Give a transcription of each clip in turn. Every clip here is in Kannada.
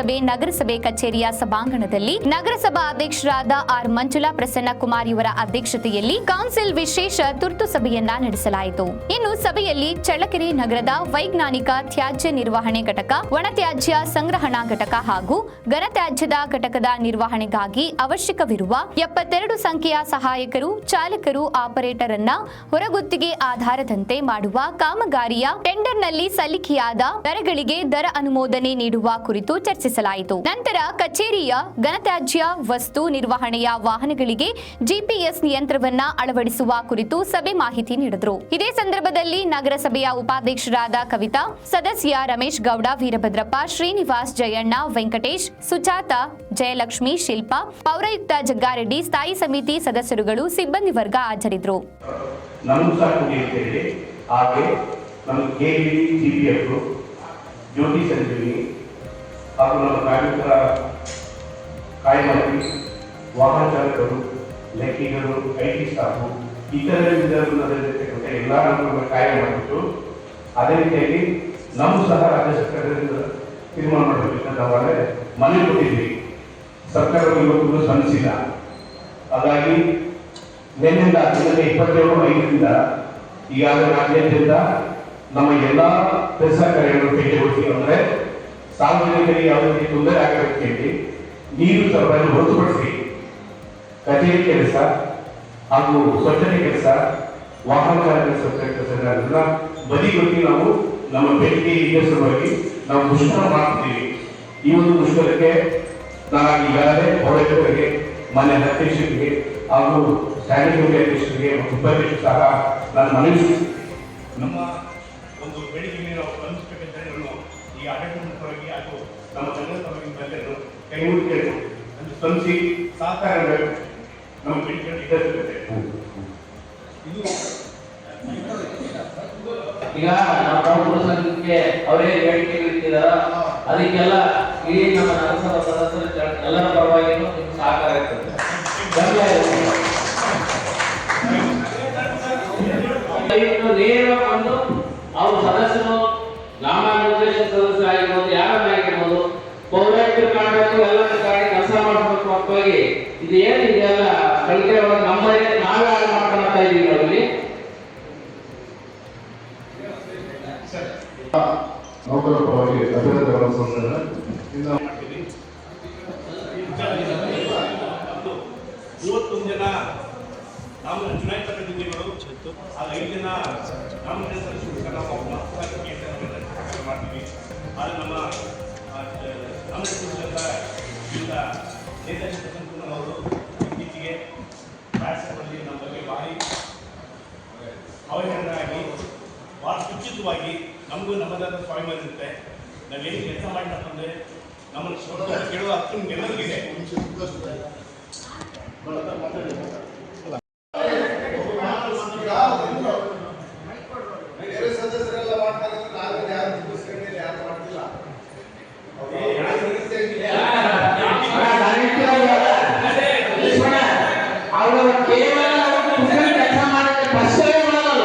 ಕೌನ್ಸಿಲಿಂಗ್ ವಿಶೇಷ ತುರ್ತು ಸಭೆ ನಗರಸಭೆ ಕಚೇರಿಯ ಸಭಾಂಗಣದಲ್ಲಿ ನಗರಸಭಾ ಅಧ್ಯಕ್ಷರಾದ ಆರ್ ಮಂಜುಳಾ, ಪ್ರಸನ್ನ ಕುಮಾರ್ ಇವರ ಅಧ್ಯಕ್ಷತೆಯಲ್ಲಿ ಕೌನ್ಸಿಲ್ ವಿಶೇಷ ತುರ್ತು ಸಭೆಯನ್ನ ನಡೆಸಲಾಯಿತು. ಇನ್ನು ಸಭೆಯಲ್ಲಿ ಚಳ್ಳಕೆರೆ ನಗರದ ವೈಜ್ಞಾನಿಕ ತ್ಯಾಜ್ಯ ನಿರ್ವಹಣೆ ಘಟಕ ಒಣತ್ಯಾಜ್ಯ ಸಂಗ್ರಹಣಾ ಘಟಕ ಹಾಗೂ ಘನತ್ಯಾಜ್ಯದ ಘಟಕದ ನಿರ್ವಹಣೆಗಾಗಿ ಅವಶ್ಯಕವಿರುವ ಎಪ್ಪತ್ತೆರಡು ಸಂಖ್ಯೆಯ ಸಹಾಯಕರು, ಚಾಲಕರು ಆಪರೇಟರ್ ಅನ್ನ ಹೊರಗುತ್ತಿಗೆ ಆಧಾರದಂತೆ ಮಾಡುವ ಕಾಮಗಾರಿಯ ಟೆಂಡರ್ನಲ್ಲಿ ಸಲ್ಲಿಕೆಯಾದ ದರಗಳಿಗೆ ದರ ಅನುಮೋದನೆ ನೀಡುವ ಕುರಿತು ಚರ್ಚಿಸಲಾಯಿತು ನಂತರ ಕಚೇರಿಯ ಘನತ್ಯಾಜ್ಯ ವಸ್ತು ನಿರ್ವಹಣೆಯ ವಾಹನಗಳಿಗೆ ಜಿಪಿಎಸ್ ಯಂತ್ರವನ್ನ ಅಳವಡಿಸುವ ಕುರಿತು ಸಭೆ ಮಾಹಿತಿ ನೀಡಿದರು. ಇದೇ ಸಂದರ್ಭದಲ್ಲಿ ನಗರಸಭೆಯ ಉಪಾಧ್ಯಕ್ಷರಾದ ಕವಿತಾ, ಸದಸ್ಯ ರಮೇಶ್ ಗೌಡ, ವೀರಭದ್ರಪ್ಪ, ಶ್ರೀನಿವಾಸ್ ಜಯಣ್ಣ, ವೆಂಕಟೇಶ್, ಸುಜಾತ, ಜಯಲಕ್ಷ್ಮಿ, ಶಿಲ್ಪಾ, ಪೌರಾಯುಕ್ತ ಜಗ್ಗಾರೆಡ್ಡಿ, ಸ್ಥಾಯಿ ಸಮಿತಿ ಸದಸ್ಯರುಗಳು, ಸಿಬ್ಬಂದಿ ವರ್ಗ ಹಾಜರಿದ್ದರು ಜ್ಯೋತಿ ಸಂಜೀವಿನಿ ಹಾಗೂ ನಮ್ಮ ಕಾರ್ಮಿಕರ ಕಾಯಮತಿ ವಾಹನ ಚಾಲಕರು, ಲೆಕ್ಕಿಗರು ಐ ಟಿ ಸ್ಟಾಫು ಇತರ ವಿಧಾನದಲ್ಲಿರ್ತಕ್ಕಂಥ ಎಲ್ಲ ನಮ್ಮ ಕಾಯ ಮಾಡಿಬಿಟ್ಟು ಅದೇ ರೀತಿಯಾಗಿ ನಮ್ಮ ಸಹ ರಾಜ್ಯ ಸರ್ಕಾರದಿಂದ ತೀರ್ಮಾನ ಮಾಡಬೇಕಂತ ನಾವಾಗಲೇ ಮನವಿ ಕೊಟ್ಟಿದ್ವಿ ಸರ್ಕಾರಗಳು ಇವತ್ತು ಸ್ಪಂದಿಸಿಲ್ಲ ಹಾಗಾಗಿ ನಿನ್ನಿಂದ ದಿನದ ಇಪ್ಪತ್ತೇಳು, ಐದರಿಂದ ಈಗಾಗಲೇ ರಾಜ್ಯಾದ್ಯಂತ ನಮ್ಮ ಎಲ್ಲ ಕೆಲಸ ಕಾರ್ಯಗಳನ್ನು ಕೈಗೊಳಿಸಿ ಅಂದರೆ ಸಾರ್ವಜನಿಕರಿಗೆ ಯಾವುದೇ ತೊಂದರೆ ಹೇಳಿ ನೀರು ಸರಬರಾಜು ಹೊರತುಪಡಿಸಿ ಕಚೇರಿ ಕೆಲಸ ಹಾಗೂ ಸ್ವಚ್ಛತೆ ಕೆಲಸ, ವಾಹನ ಚಾಲಕ ಬದಿಗೊತ್ತಿ ನಾವು ನಮ್ಮ ಬೇಡಿಕೆ ಈಡೇರಿಸುವಾಗಿ ನಾವು ಮುಷ್ಕರ ಮಾಡ್ತಿದ್ದೀವಿ. ಈ ಒಂದು ಮುಷ್ಕರಕ್ಕೆ ನಾನು ಈಗಾಗಲೇ ಪೌರಾಯುಕ್ತರಿಗೆ ಮನೆ ಅಧ್ಯಕ್ಷರಿಗೆ ಹಾಗೂ ಸ್ಟ್ಯಾಂಡಿಂಗ್ ಅಧ್ಯಕ್ಷರಿಗೆ ಮತ್ತು ಉಪಾಧ್ಯಕ್ಷರು ಸಹ ನಾನು ಮನವಿ ನಮ್ಮ ಒಂದು ಬೇಡಿಕೆಗೆ ನಾವು ಸ್ಪಂದಿಸಬೇಕಂತ ಹೇಳಿ ಈ ಆಡಳಿತ ಹಾಗೂ ನಮ್ಮ ಜನರ ಪರವಾಗಿ ಬಂದೆನು ಕೈ ಮುಗಿದು ಕೇಳಿದ್ರು ಅದು ಸ್ಪಂದಿಸಿ ನಮ್ಮ ಈಡೇರಿಸುತ್ತೆ ಇದು ಈಗ ನಾವು ಸಂಘಕ್ಕೆ ಅವರೇ ಬೇಡಿಕೆ ಇಟ್ಟಿದಾರ ಅದಕ್ಕೆಲ್ಲ ಇಡೀ ನಮ್ಮ ನಗರಸಭಾ ಸದಸ್ಯರ ಎಲ್ಲರ ಪರವಾಗಿ ಸಹಕಾರ ಇರ್ತದೆ ನೇರವಾಗಿ ಬಂದು ಅವ್ರ ಸದಸ್ಯರು ನಾಮನಿರ್ದೇಶನ ಸದಸ್ಯರಾಗಿರ್ಬೋದು ಯಾರನ್ನ ಆಗಿರ್ಬೋದು ಪೌರಾಯುಕ್ತರು ಕಾಣಬೇಕು ಎಲ್ಲ ಕಾಡಿ ಕೆಲಸ ಮಾಡಬೇಕು ಮಕ್ಕಳಿಗೆ ಇದು ಏನು ಇದೆಲ್ಲ ಕಲಿಕೆ ನಮ್ಮ ನಾವೇ ಆದರೆ ನಮ್ಮ ನಾಮಿನೇಷನ್ ಈಗ ನೇತಾಜಿ ಅವರು ಇತ್ತೀಚೆಗೆ ರಾಜ್ಯಸಭೆಯಲ್ಲಿ ನಮ್ಮ ಬಗ್ಗೆ ಭಾರಿ ಅವಹೇಳನಾಗಿ ಭಾಳ ಸುಚಿತವಾಗಿ ನಮಗೂ ನಮ್ಮದಾದ ಸ್ವಾಭಿಮಾನ ಇರುತ್ತೆ. ನಾವೇನು ಕೆಲಸ ಮಾಡಿನಪ್ಪ ಅಂದರೆ ನಮ್ಮನ್ನು ಕೇಳುವ ಹಕ್ಕು ನಿಮ್ಗೆಲ್ಲರಿಗಿದೆ ಬೇರೆ ಸದಸ್ಯರೆಲ್ಲ ಮಾಡ್ತಾರೆ ಅಂದ್ರೆ ನಾವೇನು ಯಾರು ಮುಗಿಸ್ಕೊಂಡಿಲ್ಲ ಯಾರು ಮಾಡ್ತಿಲ್ಲ ಅವರು ಕೇವಲ ಕೆಲಸ ಮಾಡಿದ್ರೆ ಕಷ್ಟವೇ ಮಾಡಲ್ಲ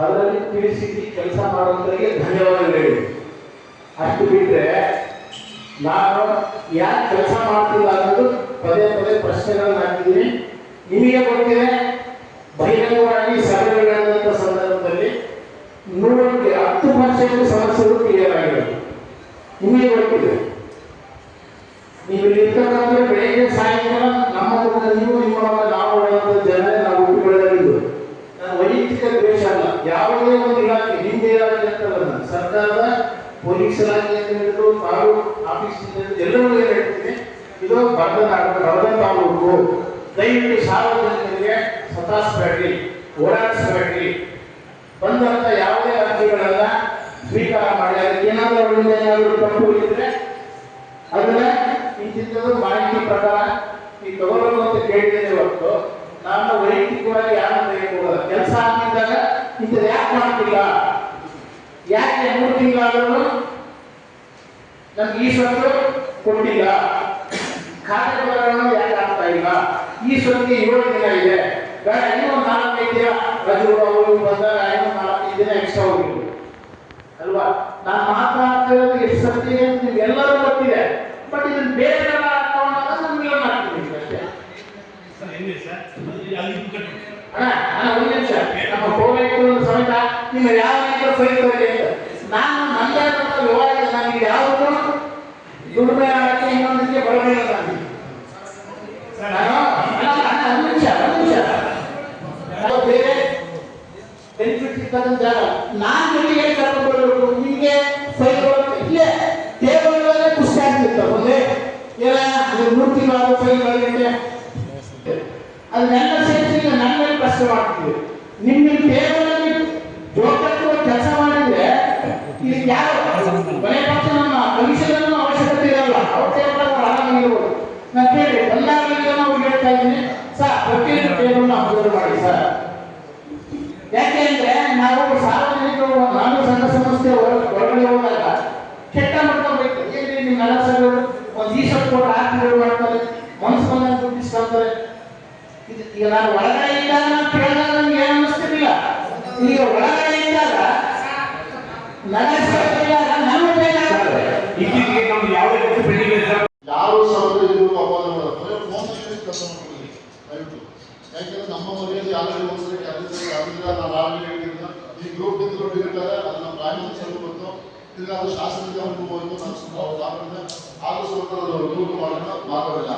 ಅದರಲ್ಲಿ ತಿಳಿಸಿ ಕೆಲಸ ಮಾಡುವಂತರಿಗೆ ಧನ್ಯವಾದಗಳು ಹೇಳಿ. ಅಷ್ಟು ಬಿಟ್ಟರೆ ನಾನು ಯಾಕೆ ಕೆಲಸ ಮಾಡ್ತಿಲ್ಲ ಅನ್ನೋದು ಪದೇ ಪದೇ ಪ್ರಶ್ನೆಗಳನ್ನ ಹಾಕಿದ್ದೀನಿ. ನಿಮಗೆ ಗೊತ್ತಿದೆ, ಬಹಿರಂಗವಾಗಿ ಸಭೆಗಳಾದಂಥ ಸಂದರ್ಭದಲ್ಲಿ ನೂರಕ್ಕೆ ಹತ್ತು ಪರ್ಸೆಂಟ್ ಸಮಸ್ಯೆಗಳು ಕ್ಲಿಯರ್ ಆಗಿದೆ ನಿಮಗೆ ಗೊತ್ತಿದೆ. ನೀವು ಇರ್ತಕ್ಕಂಥ ಬೆಳಗ್ಗೆ ಸಾಯಂಕಾಲ ನಮ್ಮ ನೀವು, ನಿಮ್ಮ ನಾವು ಜನ ವೈಯಕ್ತಿಕ ದ್ವೇಷ ಅಲ್ಲ. ಯಾವುದೇ ಒಂದು ಇಲಾಖೆ, ಹಿಂದೆ ಇಲಾಖೆ ಸರ್ಕಾರದ ಪೊಲೀಸ್ ಇಲಾಖೆಯಿಂದ ಹಿಡಿದು ತಾಲೂಕು ಆಫೀಸಿಂದ ಹಿಡಿದು ಎಲ್ಲರೂ ಏನು ಹೇಳ್ತೀನಿ. ಇದು ಬರದನಾಡ ಬರದ ತಾಲೂಕು ದಯವಿಟ್ಟು ಸಾರ್ವಜನಿಕರಿಗೆ ಸತಾಯಿಸಬೇಡ್ರಿ ಓಡಾಡಿಸಬೇಡ್ರಿ ಬಂದಂತ ಯಾವುದೇ ಅರ್ಜಿಗಳೆಲ್ಲ ಸ್ವೀಕಾರ ಮಾಡಿ, ಅದಕ್ಕೆ ಏನಾದರೂ ಅವರಿಂದ ಏನಾದರೂ ತಪ್ಪು ಇದ್ರೆ ಅದನ್ನ ಇಂತಿಂಥದ್ದು ಮಾಹಿತಿ ಪ್ರಕಾರ ಈ ತಗೊಳ್ಳೋದು ಅಂತ ಕೇಳಿದ್ದೇನೆ ಹೊರತು. ನಾನು ವೈಯಕ್ತಿಕವಾಗಿ ಯಾರು ತೆಗೆದುಕೊಳ್ಳಲ್ಲ ಕೆಲಸ ಆಗಿದ್ದಾಗ ಇಂಥದ್ದು ಯಾಕೆ ಮಾಡ್ತಿಲ್ಲ ಯಾಕೆ ಮೂರು ತಿಂಗಳಾದ್ರೂ ನಮ್ಗೆ ಈ ಸ್ವತ್ತು ಕೊಟ್ಟಿಲ್ಲ. ಕಾರ್ಯಕ್ರಮ ಯಾಕೆ ಆಗ್ತಾ ಇಲ್ಲ? ಈ ಸ್ವತ್ತಿಗೆ ಏಳು ದಿನ ಇದೆ. ಬೇಡ ಒಂದು ನಾಲ್ಕೈದು ದಿನ ರಜೆಗಳು ಅವರು ಬಂದಾಗ ಇನ್ನೊಂದು ನಾಲ್ಕೈದು ದಿನ ಎಕ್ಸ್ಟ್ರಾ ಹೋಗಿದ್ರು ಅಲ್ವಾ? ನಾನು ಮಾತನಾಡ್ತಿರೋದು ಎಷ್ಟು ಸತ್ಯ ಅಂತ ನಿಮ್ಗೆಲ್ಲರೂ ಗೊತ್ತಿದೆ. ಬಟ್ ಇದನ್ನ ಬೇರೆ ತಗೊಂಡಾಗ ನಮ್ಗೆ ಮಾಡ್ತೀವಿ ಅಷ್ಟೇ. ಅಣ್ಣ ಅಣ್ಣ ಒಂದು ನಿಮಿಷ. ನಮ್ಮ ಹೋಗ್ಬೇಕು ಸಮೇತ ನಿಮ್ಮ ಯಾವ ರೀತಿಯ ಸಹಿತ ನಾನು ನನ್ನ ವ್ಯವಹಾರ ನನಗೆ ಯಾವುದು ದುಡಿಮೆ ಆಗಕ್ಕೆ ಇನ್ನೊಂದಕ್ಕೆ ಬರಲಿಲ್ಲ ನಾನು ಬೇರೆ ಬೆನಿಫಿಟ್ ನಾನು ನಿಮಗೆ ಕರ್ಕೊಂಡು ನಿಮಗೆ ಫೈಲ್ ಇಲ್ಲೇ ಮೇಲೆ ಪುಸ್ತಕ ಆಗ್ತಿತ್ತು. ಮುಂದೆ ಏನ ಅದು ಮೂರು ತಿಂಗಳಾದ ಫೈಲ್ ಬರಲಿಕ್ಕೆ ಅದನ್ನೆಲ್ಲ ಸೇರಿಸಿ ನನ್ನ ಮೇಲೆ ಪ್ರಶ್ನೆ ಮಾಡ್ತೀವಿ ನಿಮ್ಮ ಟೇಬಲ್ ಅಲ್ಲಿ ಜೋಕಟ್ಟುವ ಕೆಲಸ ಮಾಡಿದ್ರೆ ಇದು ಯಾರು ಕೊನೆ ಪಕ್ಷ ನಮ್ಮ ಭವಿಷ್ಯದಲ್ಲೂ ಅವಶ್ಯಕತೆ ಇರಲ್ಲ ಅವ್ರ ಟೇಬಲ್ ಆರಾಮಾಗಿರ್ಬೋದು ನಾನು ಕೇಳಿ ಬಂದಾಗಲಿಂದ ನಾವು ಹೇಳ್ತಾ ಇದ್ದೀನಿ. ಸರ್, ಪ್ರತಿಯೊಂದು ಟೇಬಲ್ ಅಬ್ಸರ್ವ್ ಮಾಡಿ, ಸರ್. ಯಾಕೆಂದ್ರೆ ನಾವು ಸಾರ್ವಜನಿಕರು ನಾನು ಸಂಘ ಸಂಸ್ಥೆ ಹೊರ- ಹೊರಗಡೆ ಹೋದಾಗ, ಕೆಟ್ಟ ಮಾಡ್ಕೊಬೇಕು ಏನ್ರಿ ನಿಮ್ಮ ಸರ್ ಒಂದು ಈ ಸ್ವಲ್ಪ ಕೊಟ್ಟು ಆರ್ಥಿಕ ಮಾಡ್ತಾರೆ ಮನಸ್ಸು ಬಂದಾಗ ಈಗ ನಾನು ಒಳಗಡೆ ಇದ್ದಾಗ ನಾನು ಕೇಳಿದಾಗ ನಮ್ಗೆ ಏನು ಅನ್ನಿಸ್ತಿರ್ಲಿಲ್ಲ. ಈಗ ಒಳಗಡೆ ಇದ್ದಾಗ ನಗರಸಭೆ ಇದ್ದಾಗ ನಾನು ಬೇಜಾರಾಗ್ತದೆ. ಇತ್ತೀಚೆಗೆ ನಮ್ದು ಯಾವುದೇ ಕೆಲಸ ಪೆಂಡಿಂಗ್ ಇದೆ ಸರ್ ಯಾರು ಸಭೆ ಇದ್ರು ಅಪವಾದ ಮಾಡೋದು ಫೋನಲ್ಲಿ ಕೆಲಸ ಮಾಡ್ಕೊಳ್ಳಿ ದಯವಿಟ್ಟು ಯಾಕೆಂದ್ರೆ ನಮ್ಮ ಮನೆಯಲ್ಲಿ ಆಲ್ರೆಡಿ ಒಂದ್ಸರಿ ಕೆಲಸ ಆಗಿಲ್ಲ ನಾನು ಆಲ್ರೆಡಿ ಹೇಳಿದ್ದ ಈ ಗ್ರೂಪ್ ಇಂದ ಇರ್ತಾರೆ ಅದು ನಮ್ಮ ಪ್ರಾಯಮಂತ್ರಿ ಸ್ವಲ್ಪ ಬಂತು ಅದು ಶಾಸನದ ಗಮನಕ್ಕೆ ಹೋಯ್ತು ನಮ್ಮ ಸುಮಾರು ಆದ್ದರಿಂದ ಆದ್ರೂ ಸ್ವಲ್ಪ ಅದು ಗ್ರೂಪ್ ಮಾಡೋಣ ಮಾತಾಡಿಲ್ಲ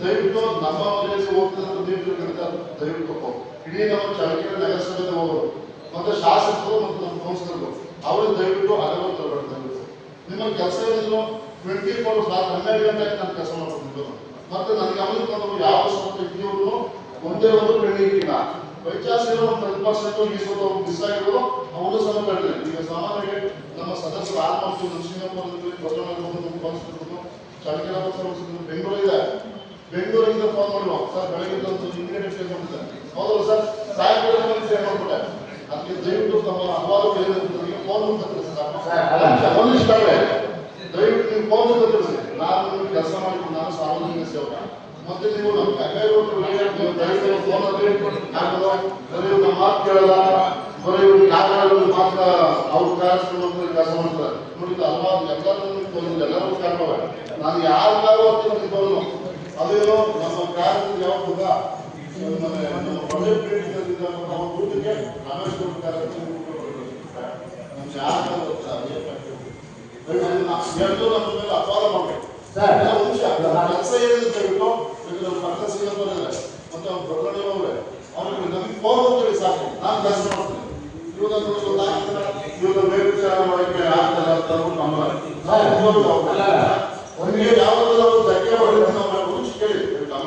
ದಯವಿಟ್ಟು ನಮ್ಮ ಮನೆಯಲ್ಲಿ ಹೋಗ್ತಿರೋ ನೀತಿಗಳಿಂದ ದಯವಿಟ್ಟು. ಇಡೀ ನಮ್ಮ ಚಳಕೆರೆ ನಗರಸಭೆಯಿಂದ ಹೋಗೋರು ಮತ್ತೆ ಶಾಸಕರು ಮತ್ತು ನಮ್ಮ ಕೌನ್ಸಿಲರ್ಗಳು ಅವರು ದಯವಿಟ್ಟು ಅಗಲ ತರಬೇಕು ನಿಮ್ಮ ಕೆಲಸ ಏನಿದ್ರು ಟ್ವೆಂಟಿ ಫೋರ್ ರಾತ್ರಿ ಹನ್ನೆರಡು ಗಂಟೆಗೆ ನಾನು ಕೆಲಸ ಮಾಡ್ತಿದ್ದು ಮತ್ತೆ ನನಗೆ ಗಮನಕ್ಕೆ ಯಾವ ಸ್ವಲ್ಪ ಇದೆಯೋ ಒಂದೇ ಒಂದು ಬೆಳೆಯಿಲ್ಲ ಒಂದು ಟೆನ್ ಪರ್ಸೆಂಟ್ ಈ ಸ್ವಲ್ಪ ಮಿಸ್ ಆಗಿರೋ ಅವನು ಸಹ ಕಡಿಮೆ ಈಗ ಸಾಮಾನ್ಯವಾಗಿ ನಮ್ಮ ಸದಸ್ಯರು ಆಲ್ಮೋಸ್ಟ್ ಚಳಕೆರೆ ಕೌನ್ಸಿಲರ್ ಬೆಂಗಳೂರು ಇದೆ. ಬೆಂಗಳೂರಿಂದ ಫೋನ್ ಮಾಡುವ ಸರ್ ಬೆಳಗ್ಗೆ ಒಂದು ಇಮಿಡಿಯೇಟ್ ಮಾಡ್ತಾರೆ ಹೌದಲ್ಲ ಸರ್? ಸಾಯಂಕಾಲ ಪೇ ಮಾಡ್ಬಿಟ್ಟೆ. ಅದಕ್ಕೆ ದಯವಿಟ್ಟು ತಮ್ಮ ಹಲವಾರು ಫೋನ್ ಅಂತ ಸರ್. ದಯವಿಟ್ಟು ನೀವು ಫೋನ್ ತಿಳಿಸಿ ನಾನು ಕೆಲಸ ಮಾಡಿದ್ದು ನಾನು ಸಾರ್ವಜನಿಕ ಸೇವಕ. ಮತ್ತೆ ನೀವು ನಮ್ಮ ನಮ್ಮ ಮಾತು ಕೇಳಲ್ಲ. ಬರೀ ಇವ್ರು ಮಾತ್ರ ಅವ್ರ ಕಾರ್ಯಕ್ರಮದಲ್ಲಿ ಕೆಲಸ ಮಾಡ್ತಾರೆ. ನೋಡಿ ಹಲವಾರು ಎಲ್ಲರೂ ಬಂದಿಲ್ಲ ಎಲ್ಲರೂ ಕಾರಣವೇ ನಾನು ಯಾರಿಗಾರು ಅಂತ ಬರೋದು ಅದೇನೋ ನಮ್ಮ ಕಾರ್ಯದಲ್ಲಿ ಯಾವ ಕೂಡ ನಮ್ಮ ಗುರುತಿಗೆ ರಮೇಶ್ ಕಾರ್ಯಕ್ರಮ ಯಾರು ಎರಡು ಮಾಡಬೇಕು ಸರ್. ಒಂದು ನಿಮಿಷ ಕೆಲಸ ಏನಿದೆ ನಮಗೆ ಫೋನ್ ಅಂತೇಳಿ ಸಾಕು ನಾನು ಕೆಲಸ ಮಾಡ್ತೀನಿ ಇವಾಗ ಇವಾಗ ಮಾಡೋಕ್ಕೆ ಆಗ್ತಲ್ಲ ಅಂತ ಒಂದಿಗೆ ಯಾವಾಗಲೂ ಅವರು ಧಕ್ಕೆ ಮಾಡಿದ್ರೆ ನಾವು ಕೇಳಿ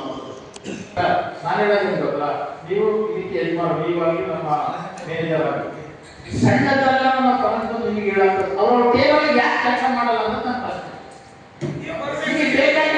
ಮಾಡ್ತಾರೆ ನಾನು ಗೊತ್ತಲ್ಲ ನೀವು ಈ ರೀತಿ ಯಜಮಾನ ನೀವಾಗಿ ನಮ್ಮ ಮೇನೇಜರ್ ಆಗಿ ಇಲ್ಲ ಅಂತ ಅವರು ಯಾಕೆ ಕೆಲಸ ಮಾಡಲ್ಲ ಅಂತ ನನ್ನ ಪ್ರಶ್ನೆ. ಬೇಕಾಗಿ